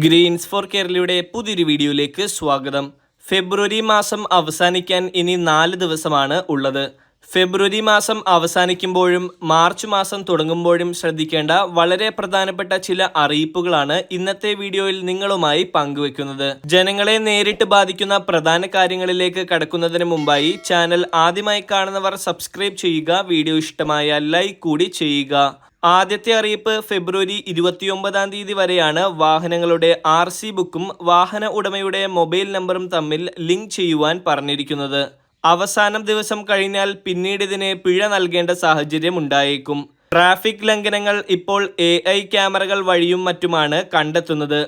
Green's four കേരളയുടെ പുതിയൊരു വീഡിയോയിലേക്ക് സ്വാഗതം. ഫെബ്രുവരി മാസം അവസാനിക്കാൻ ഇനി നാല് ദിവസമാണ് ഉള്ളത്. ഫെബ്രുവരി മാസം അവസാനിക്കുമ്പോഴും മാർച്ച് മാസം തുടങ്ങുമ്പോഴും ശ്രദ്ധിക്കേണ്ട വളരെ പ്രധാനപ്പെട്ട ചില അറിയിപ്പുകളാണ് ഇന്നത്തെ വീഡിയോയിൽ നിങ്ങളുമായി പങ്കുവെക്കുന്നത്. ജനങ്ങളെ നേരിട്ട് ബാധിക്കുന്ന പ്രധാന കാര്യങ്ങളിലേക്ക് കടക്കുന്നതിന് മുമ്പായി ചാനൽ ആദ്യമായി കാണുന്നവർ സബ്സ്ക്രൈബ് ചെയ്യുക വീഡിയോ ഇഷ്ടമായ ലൈക്ക് കൂടി ചെയ്യുക. ആദ്യത്തെ അറിയിപ്പ് ഫെബ്രുവരി ഇരുപത്തിയൊമ്പതാം തീയതി വരെയാണ് വാഹനങ്ങളുടെ ആർ സി ബുക്കും വാഹന ഉടമയുടെ മൊബൈൽ നമ്പറും തമ്മിൽ ലിങ്ക് ചെയ്യുവാൻ പറഞ്ഞിരിക്കുന്നത്. അവസാനം ദിവസം കഴിഞ്ഞാൽ പിന്നീട് ഇതിന് പിഴ നൽകേണ്ട സാഹചര്യം ഉണ്ടായേക്കും. ട്രാഫിക് ലംഘനങ്ങൾ ഇപ്പോൾ എ ഐ ക്യാമറകൾ വഴിയും മറ്റുമാണ് കണ്ടെത്തുന്നത്.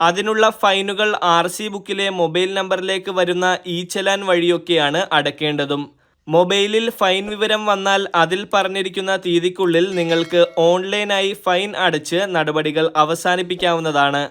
അതിനുള്ള ഫൈനുകൾ ആർ സി ബുക്കിലെ മൊബൈൽ നമ്പറിലേക്ക് വരുന്ന ഈ ചലാൻ വഴിയൊക്കെയാണ് അടയ്ക്കേണ്ടതും മൊബൈലിൽ ഫൈൻ വിവരം വന്നാൽ അതിൽ പറഞ്ഞിരിക്കുന്ന തീയതിക്കുള്ളിൽ നിങ്ങൾക്ക് ഓൺലൈനായി ഫൈൻ അടച്ച് നടപടികൾ അവസാനിപ്പിക്കാവുന്നതാണ്.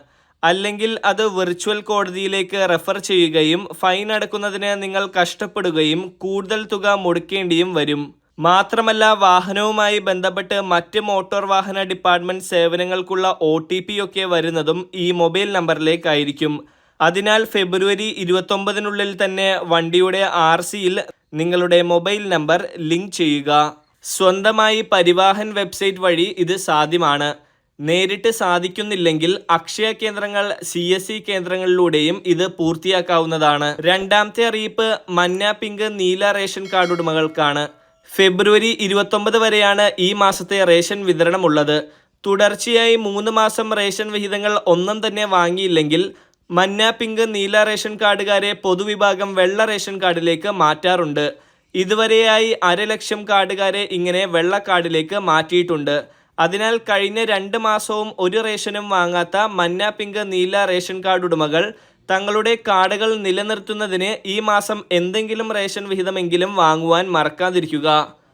അല്ലെങ്കിൽ അത് വെർച്വൽ കോടതിയിലേക്ക് റെഫർ ചെയ്യുകയും ഫൈൻ അടക്കുന്നതിന് നിങ്ങൾ കഷ്ടപ്പെടുകയും കൂടുതൽ തുക മുടക്കേണ്ടിയും വരും. മാത്രമല്ല വാഹനവുമായി ബന്ധപ്പെട്ട് മറ്റ് മോട്ടോർ വാഹന ഡിപ്പാർട്ട്മെന്റ് സേവനങ്ങൾക്കുള്ള ഒ ടി പി ഒക്കെ വരുന്നതും ഈ മൊബൈൽ നമ്പറിലേക്കായിരിക്കും. അതിനാൽ ഫെബ്രുവരി ഇരുപത്തൊമ്പതിനുള്ളിൽ തന്നെ വണ്ടിയുടെ ആർ സിയിൽ നിങ്ങളുടെ മൊബൈൽ നമ്പർ ലിങ്ക് ചെയ്യുക. സ്വന്തമായി പരിവാഹൻ വെബ്സൈറ്റ് വഴി ഇത് സാധ്യമാണ്. നേരിട്ട് സാധിക്കുന്നില്ലെങ്കിൽ അക്ഷയ കേന്ദ്രങ്ങൾ സി എസ് സി കേന്ദ്രങ്ങളിലൂടെയും ഇത് പൂർത്തിയാക്കാവുന്നതാണ്. രണ്ടാമത്തെ അറിയിപ്പ് മഞ്ഞ പിങ്ക് നീല റേഷൻ കാർഡ് ഉടമകൾക്കാണ്. ഫെബ്രുവരി ഇരുപത്തൊമ്പത് വരെയാണ് ഈ മാസത്തെ റേഷൻ വിതരണമുള്ളത്. തുടർച്ചയായി മൂന്ന് മാസം റേഷൻ വിഹിതങ്ങൾ ഒന്നും തന്നെ വാങ്ങിയില്ലെങ്കിൽ മന്ന പിങ്ക് നീല റേഷൻ കാർഡുകാരെ പൊതുവിഭാഗം വെള്ള റേഷൻ കാർഡിലേക്ക് മാറ്റാറുണ്ട്. ഇതുവരെയായി അരലക്ഷം കാർഡുകാരെ ഇങ്ങനെ വെള്ള കാർഡിലേക്ക് മാറ്റിയിട്ടുണ്ട്. അതിനാൽ കഴിഞ്ഞ രണ്ട് മാസവും ഒരു റേഷനും വാങ്ങാത്ത മഞ്ഞ പിങ്ക് നീല റേഷൻ കാർഡ് ഉടമകൾ തങ്ങളുടെ കാർഡുകൾ നിലനിർത്തുന്നതിന് ഈ മാസം എന്തെങ്കിലും റേഷൻ വിഹിതമെങ്കിലും വാങ്ങുവാൻ മറക്കാതിരിക്കുക.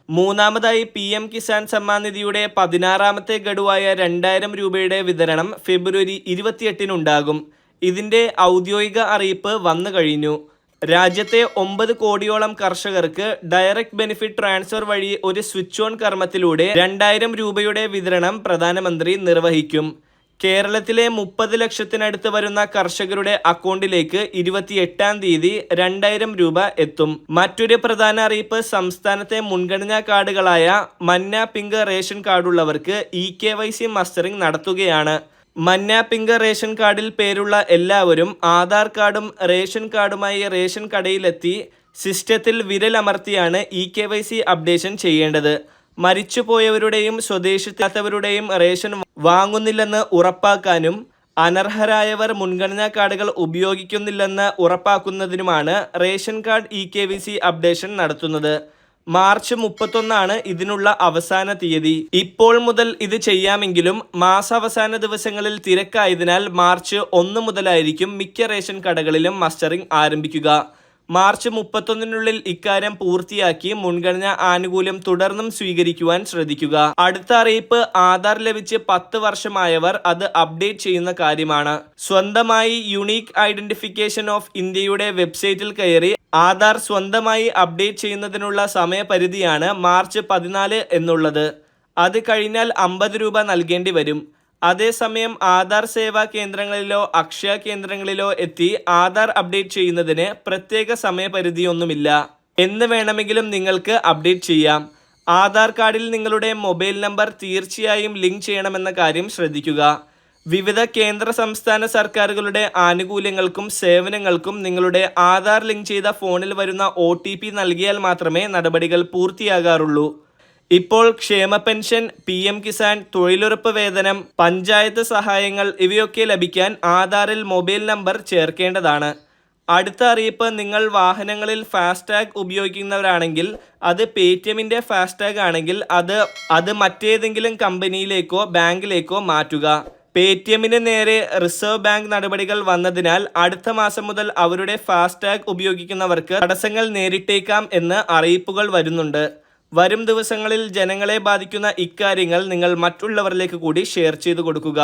മൂന്നാമതായി പി എം കിസാൻ സമ്മാൻ നിധിയുടെ പതിനാറാമത്തെ ഗഡുവായ രണ്ടായിരം രൂപയുടെ വിതരണം ഫെബ്രുവരി ഇരുപത്തിയെട്ടിനുണ്ടാകും ഇതിന്റെ ഔദ്യോഗിക അറിയിപ്പ് വന്നു കഴിഞ്ഞു. രാജ്യത്തെ ഒമ്പത് കോടിയോളം കർഷകർക്ക് ഡയറക്റ്റ് ബെനിഫിറ്റ് ട്രാൻസ്ഫർ വഴി ഒരു സ്വിച്ച് ഓൺ കർമ്മത്തിലൂടെ രണ്ടായിരം രൂപയുടെ വിതരണം പ്രധാനമന്ത്രി നിർവഹിക്കും. കേരളത്തിലെ മുപ്പത് ലക്ഷത്തിനടുത്ത് വരുന്ന കർഷകരുടെ അക്കൗണ്ടിലേക്ക് ഇരുപത്തിയെട്ടാം തീയതി രണ്ടായിരം രൂപ എത്തും. മറ്റൊരു പ്രധാന അറിയിപ്പ് സംസ്ഥാനത്തെ മുൻഗണനാ കാർഡുകളായ മന്ന pink ration കാർഡുള്ളവർക്ക് E K Y C mustering നടത്തുകയാണ്. മന്ന പിങ്ക് റേഷൻ കാർഡിൽ പേരുള്ള എല്ലാവരും ആധാർ കാർഡും റേഷൻ കാർഡുമായി റേഷൻ കടയിലെത്തി സിസ്റ്റത്തിൽ വിരലമർത്തിയാണ് E K Y C updation ചെയ്യേണ്ടത്. മരിച്ചുപോയവരുടെയും സ്വദേശിക്കാത്തവരുടെയും റേഷൻ വാങ്ങുന്നില്ലെന്ന് ഉറപ്പാക്കാനും അനർഹരായവർ മുൻഗണനാ കാർഡുകൾ ഉപയോഗിക്കുന്നില്ലെന്ന് ഉറപ്പാക്കുന്നതിനുമാണ് ration card E K V C updation നടത്തുന്നത്. മാർച്ച് മുപ്പത്തൊന്നാണ് ഇതിനുള്ള അവസാന തീയതി. ഇപ്പോൾ മുതൽ ഇത് ചെയ്യാമെങ്കിലും മാസാവസാന ദിവസങ്ങളിൽ തിരക്കായതിനാൽ മാർച്ച് ഒന്ന് മുതലായിരിക്കും മിക്ക റേഷൻ കടകളിലും മസ്റ്ററിംഗ് ആരംഭിക്കുക. മാർച്ച് മുപ്പത്തൊന്നിനുള്ളിൽ ഇക്കാര്യം പൂർത്തിയാക്കി മുൻഗണന ആനുകൂല്യം തുടർന്നും സ്വീകരിക്കുവാൻ ശ്രദ്ധിക്കുക. അടുത്ത അറിയിപ്പ് ആധാർ ലഭിച്ച് പത്ത് വർഷമായവർ അത് അപ്ഡേറ്റ് ചെയ്യുന്ന കാര്യമാണ്. സ്വന്തമായി യുണീക്ക് ഐഡന്റിഫിക്കേഷൻ ഓഫ് ഇന്ത്യയുടെ വെബ്സൈറ്റിൽ കയറി ആധാർ സ്വന്തമായി അപ്ഡേറ്റ് ചെയ്യുന്നതിനുള്ള സമയപരിധിയാണ് മാർച്ച് പതിനാല് എന്നുള്ളത്. അത് കഴിഞ്ഞാൽ അമ്പത് രൂപ നൽകേണ്ടി വരും. അതേസമയം ആധാർ സേവാ കേന്ദ്രങ്ങളിലോ അക്ഷയ കേന്ദ്രങ്ങളിലോ എത്തി ആധാർ അപ്ഡേറ്റ് ചെയ്യുന്നതിന് പ്രത്യേക സമയപരിധിയൊന്നുമില്ല. എന്ന് വേണമെങ്കിലും നിങ്ങൾക്ക് അപ്ഡേറ്റ് ചെയ്യാം. ആധാർ കാർഡിൽ നിങ്ങളുടെ മൊബൈൽ നമ്പർ തീർച്ചയായും ലിങ്ക് ചെയ്യണമെന്ന കാര്യം ശ്രദ്ധിക്കുക. വിവിധ കേന്ദ്ര സംസ്ഥാന സർക്കാരുകളുടെ ആനുകൂല്യങ്ങൾക്കും സേവനങ്ങൾക്കും നിങ്ങളുടെ ആധാർ ലിങ്ക് ചെയ്ത ഫോണിൽ വരുന്ന ഒ നൽകിയാൽ മാത്രമേ നടപടികൾ പൂർത്തിയാകാറുള്ളൂ. ഇപ്പോൾ ക്ഷേമ പെൻഷൻ പി എം കിസാൻ തൊഴിലുറപ്പ് വേതനം പഞ്ചായത്ത് സഹായങ്ങൾ ഇവയൊക്കെ ലഭിക്കാൻ ആധാറിൽ മൊബൈൽ നമ്പർ ചേർക്കേണ്ടതാണ്. അടുത്ത അറിയിപ്പ് നിങ്ങൾ വാഹനങ്ങളിൽ ഫാസ്ടാഗ് ഉപയോഗിക്കുന്നവരാണെങ്കിൽ അത് പേ ടി എമ്മിന്റെ ഫാസ്ടാഗ് ആണെങ്കിൽ അത് അത് മറ്റേതെങ്കിലും കമ്പനിയിലേക്കോ ബാങ്കിലേക്കോ മാറ്റുക. പേ ടി എമ്മിന് നേരെ റിസർവ് ബാങ്ക് നടപടികൾ വന്നതിനാൽ അടുത്ത മാസം മുതൽ അവരുടെ ഫാസ്ടാഗ് ഉപയോഗിക്കുന്നവർക്ക് തടസ്സങ്ങൾ നേരിട്ടേക്കാം എന്ന് അറിയിപ്പുകൾ വരുന്നുണ്ട്. വരും ദിവസങ്ങളിൽ ജനങ്ങളെ ബാധിക്കുന്ന ഇക്കാര്യങ്ങൾ നിങ്ങൾ മറ്റുള്ളവരിലേക്ക് കൂടി ഷെയർ ചെയ്തു കൊടുക്കുക.